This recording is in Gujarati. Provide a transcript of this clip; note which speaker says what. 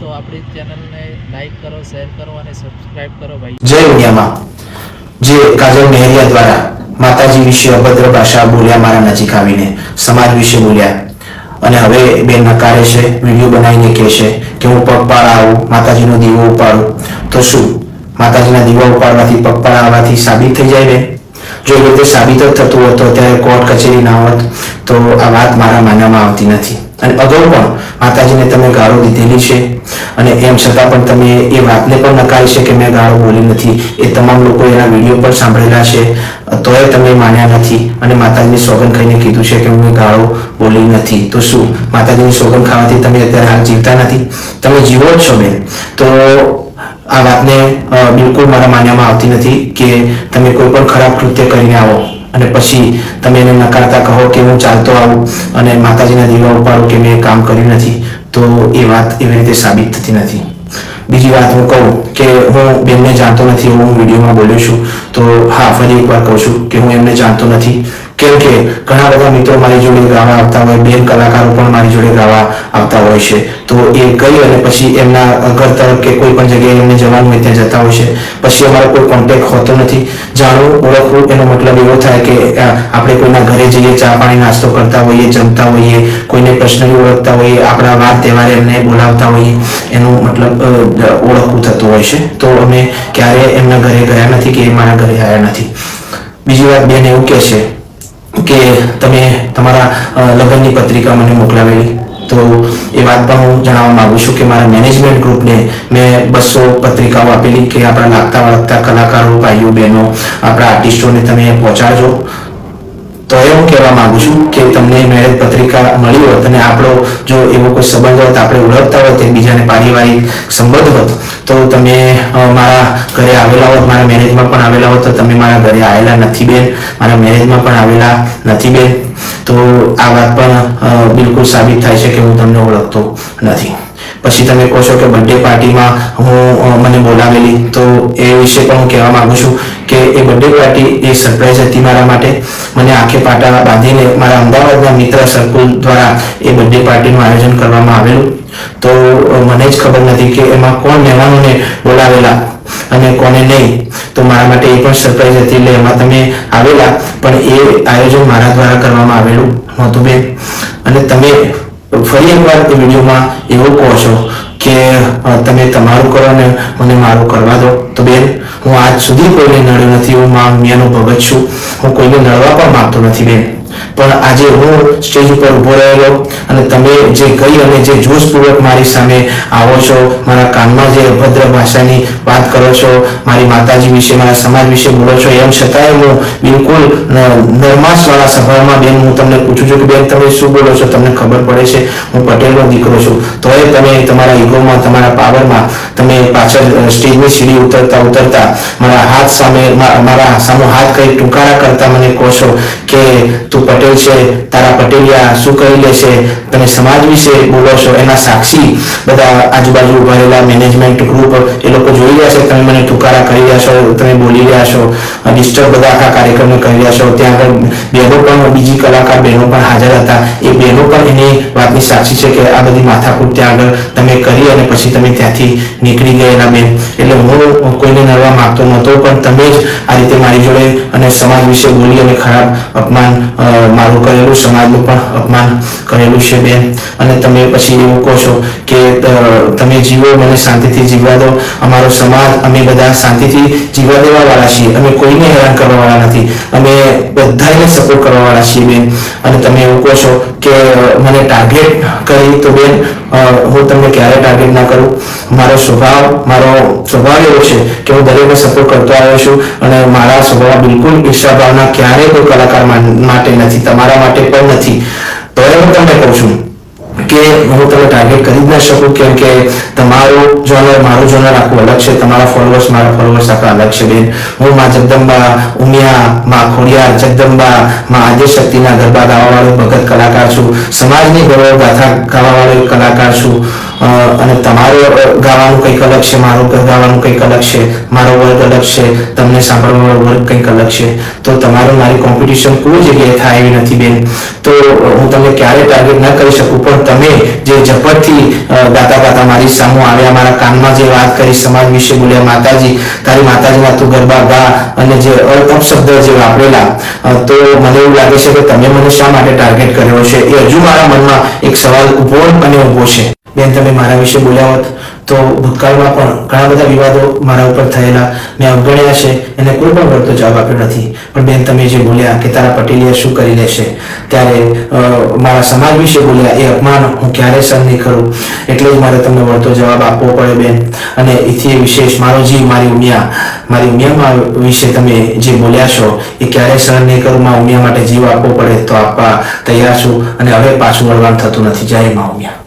Speaker 1: તો આપણી ચેનલને લાઈક કરો, શેર કરો અને સબસ્ક્રાઇબ કરો ભાઈ.
Speaker 2: જય ઉમિયામાં જે કાજલ મહેરિયા દ્વારા માતાજી વિશે અભદ્ર ભાષા બોલ્યા મારા નજીક આવીને, સમાજ વિશે બોલ્યા. અને હવે બેન નકારે છે, વીડિયો બનાવીને કહે છે કે હું પગપાળ આવું, માતાજીનો દીવો ઉપાડું. તો શું? માતાજીના દીવા ઉપાડવાથી, પગપાળા આવવાથી સાબિત થઈ જાય ને જો એ રીતે સાબિત જ થતું હોત તો અત્યારે કોર્ટ કચેરી ના હોત તો આ વાત મારા માનવામાં આવતી નથી. અને અગાઉ પણ માતાજીને તમે ગાળો દીધેલી છે. અને એમ છતાં પણ તમે એ વાતને પણ નકારી છે કે મેં ગાળો બોલી નથી. એ તમામ લોકો એના વીડિયો પણ સાંભળેલા છે. તોય તમે માન્યા નથી. અને માતાજીની સોગંદ ખાઈને કીધું છે કે હું ગાળો બોલી નથી. તો શું? માતાજીની સોગંદ ખાવાથી તમે અત્યારે હાલ જીવતા નથી? તમે જીવો જ છો બેન. તો આ વાતને બિલકુલ મારા માન્યામાં આવતી નથી કે તમે કોઈ પણ ખરાબ કૃત્ય કરીને આવો. અને પછી તમે એને નકારતા કહો કે હું ચાલતો આવું અને માતાજીના દીવા ઉપાડું કે મેં કામ કર્યું નથી, તો એ વાત એવી રીતે સાબિત થતી નથી. બીજી વાત હું કહું કે હું બેનને જાણતો નથી, હું વિડીયોમાં બોલ્યો છું, તો હા, ફરી એકવાર કહું છું કે હું એમને જાણતો નથી. કેમ કે ઘણા બધા મિત્રો મારી જોડે ગાવા આવતા હોય, બેન કલાકારો પણ મારી જોડે ગાવા આવતા હોય છે. તો એ ગઈ અને પછી એમના ઘર તરફ કે કોઈ પણ જગ્યાએ એમને જવાનું હોય, ત્યાં જતા હોય છે. પછી અમારો કોઈ કોન્ટેક્ટ હોતો નથી. જાણવું ઓળખવું એનો મતલબ એવો થાય કે આપણે કોઈના ઘરે જઈએ, ચા પાણી નાસ્તો કરતા હોઈએ, જમતા હોઈએ, કોઈને પર્સનલી ઓળખતા હોઈએ, આપણા વાર તહેવારે એમને બોલાવતા હોઈએ, એનો મતલબ ઓળખવું થતું હોય છે. તો અમે ક્યારે એમના ઘરે ગયા નથી કે એ મારા ઘરે આવ્યા નથી. બીજી વાત બેન એવું કહે છે કે તમે તમારા લગ્નની પત્રિકા મને મોકલાવેલી. તો એ વાત પણ હું જણાવવા માંગુ છું કે મારા મેનેજમેન્ટ ગ્રુપને મેં બસો પત્રિકાઓ આપેલી કે આપણા લાગતા વળગતા કલાકારો, ભાઈઓ, બહેનો, આપણા આર્ટિસ્ટોને તમે પહોંચાડજો. તો એ કહેવા માંગુ છું કે તમને મેરેજ પત્રિકા મળી હોત અને આપણો જો એવો કોઈ સંબંધ હોત, આપણે ઓળખતા હોત, એકબીજાને પારિવારિક સંબંધ હોત, તો તમે મારા ઘરે આવેલા હોત, મારા મેરેજમાં પણ આવેલા હોત, તો તમે મારા ઘરે આવેલા નથી બેન, મારા મેરેજમાં પણ આવેલા નથી બેન. તો આ વાત પણ બિલકુલ સાબિત થાય છે કે હું તમને ઓળખતો નથી. પછી તમે કહો છો કે બર્થડે પાર્ટીમાં હું મને બોલાવેલી, તો એ વિશે પણ હું કહેવા માંગુ છું કે એ બર્થડે પાર્ટી એ સરપ્રાઈઝ હતી મારા માટે. મને આંખે પાટા બાંધીને મારા અમદાવાદના મિત્ર સર્કુલ દ્વારા એ બર્થડે પાર્ટીનું આયોજન કરવામાં આવેલું. તો મને જ ખબર નથી કે એમાં કોણ મહેમાનોને બોલાવેલા અને કોને નહીં. તો મારા માટે એ પણ સરપ્રાઈઝ હતી એટલે એમાં તમે આવેલા. પણ એ આયોજન મારા દ્વારા કરવામાં આવેલું નહોતું બેન. અને તમે ફરી એકવાર એ વિડીયોમાં એવું કહો છો કે તમે તમારું કરો ને મને મારું કરવા દો. તો બેન, હું આજ સુધી કોઈને નડ્યો નથી, હું મા, મિયાનો ભગત છું. હું કોઈને નડવા પણ માંગતો નથી, બેન. પણ આજે હું સ્ટેજ ઉપર ઊભો રહેલો અને તમે જે ગઈ અને જે જોશપૂર્વક મારી સામે આવો છો, મારા કાનમાં જે અભદ્ર ભાષાની વાત કરો છો, મારી માતાજી વિશે, મારા સમાજ વિશે બોલો છો, એમ છતાંય હું બિલકુલ નરમાશવાળા સભામાં બેન, હું તમને પૂછું છું કે બેન, તમે શું બોલો છો? તમને ખબર પડે છે, હું પટેલનો દીકરો છું. તોય તમે તમારા ઈગોમાં, તમારા પાવરમાં, તમે પાછળ સ્ટેજની સીડી ઉતરતા ઉતરતા મારા હાથ સામે મારા સામે હાથ કરી ટૂંકારા કરતા મને કહો છો કે તું પટેલ છે, તારા પટેલિયા શું કરી લે છે તમે સમાજ વિશે બોલો એના સાક્ષી બધા આજુબાજુ ઊભા મેનેજમેન્ટ ગ્રુપ એ લોકો જોઈ રહ્યા છે, તમે મને ટૂંકારા કરી રહ્યા છો, તમે બોલી રહ્યા છો ડિસ્ટર્બ બધા આખા કાર્યક્રમને કરી રહ્યા છો. ત્યાં આગળ બહેનો પણ, બીજી કલાકાર બહેનો પણ હાજર હતા. એ બહેનો પણ એની વાતની સાક્ષી છે કે આ બધી માથાકૂટ ત્યાં આગળ તમે કરી અને પછી તમે ત્યાંથી નીકળી ગયેલા બેન. એટલે હું કોઈને નડવા માંગતો નહોતો, પણ તમે જ આ રીતે મારી જોડે અને સમાજ વિશે બોલી અને ખરાબ અપમાન મારું કરેલું સમાજનું પણ અપમાન કરેલું છે બેન. અને તમે પછી એવું કહો છો કે તમે જીવો, મને શાંતિથી જીવવા દો. અમારો સમાજ, અમે બધા શાંતિથી જીવવા દેવા વાળા છીએ. અમે કોઈને હેરાન કરવા વાળા નથી. અમે બધાને સપોર્ટ કરવાવાળા છીએ બેન. અને તમે એવું કહો છો કે, મને ટાર્ગેટ કરી તો બેન હું તમને ક્યારે ટાર્ગેટ ના કરું? મારો સ્વભાવ મારો સ્વભાવ એવો છે કે હું દરેકને સપોર્ટ કરતો આવ્યો છું અને મારા સ્વભાવ બિલકુલ ઈર્ષા ભાવના ક્યારેય કોઈ કલાકાર માટે નથી, તમારા માટે પણ નથી. તો એ હું તમને કહું છું કે હું તમે ટાર્ગેટ કરી જ ના શકું, કેમ કે તમારું જોનર મારું જોનર આખું અલગ છે, તમારા ફોલોઅર્સ મારા ફોલોઅર્સ આખા અલગ છે બેન. હું માં જગદંબા, ઉમિયા, માં ખોડિયાર, જગદંબા, માં આદ્યશક્તિના ગરબા ગાવાવાળો ભગત કલાકાર છું. સમાજની ગૌરવ ગાથા ગાવાવાળો કલાકાર છું. અને તમારું ગાવાનું કંઈક અલગ છે, મારું ગાવાનું કંઈક અલગ છે, મારો વર્ગ અલગ છે, તમને સાંભળવાનો વર્ગ કંઈક અલગ છે. તો તમારું, મારી કોમ્પિટિશન કોઈ જગ્યાએ થાય એવી નથી બેન. તો હું તમને ક્યારે ટાર્ગેટ ન કરી શકું, પણ તમે જે ઝપટથી ગાતા ગાતા મારી સામું આવ્યા, મારા કાનમાં જે વાત કરી, સમાજ વિશે બોલ્યા, માતાજી, તારી માતાજીના તું ગરબા ગા, અને જે અપશબ્દ જે વાપરેલા તો મને એવું લાગે છે કે તમે મને શા માટે ટાર્ગેટ કર્યો છે એ હજુ મારા મનમાં એક સવાલ ઊભો અને ઊભો છે. બેન, તમે મારા વિશે બોલ્યા હોત તો ભૂતકાળમાં પણ ઘણા બધા વિવાદો મારા ઉપર થયેલા. મેં અવગણ્યા છે. એને કોઈ પણ વળતો જવાબ આપ્યો નથી. પણ બેન, તમે જે બોલ્યા કે તારા પટેલિયા શું કરી લેશે, ત્યારે મારા સમાજ વિશે બોલ્યા એ અપમાન હું ક્યારેય સહન નહીં કરું. એટલે જ મારે તમને વળતો જવાબ આપવો પડે બેન. અને એથી વિશેષ મારો જીવ, મારી ઉમિયા, મારી ઉમિયામાં વિશે તમે જે બોલ્યા છો એ ક્યારેય સહન નહીં કરું. મારા ઉમિયા માટે જીવ આપવો પડે તો આપવા તૈયાર છું. અને હવે પાછું વળવાનું થતું નથી. જય મા ઉમિયા.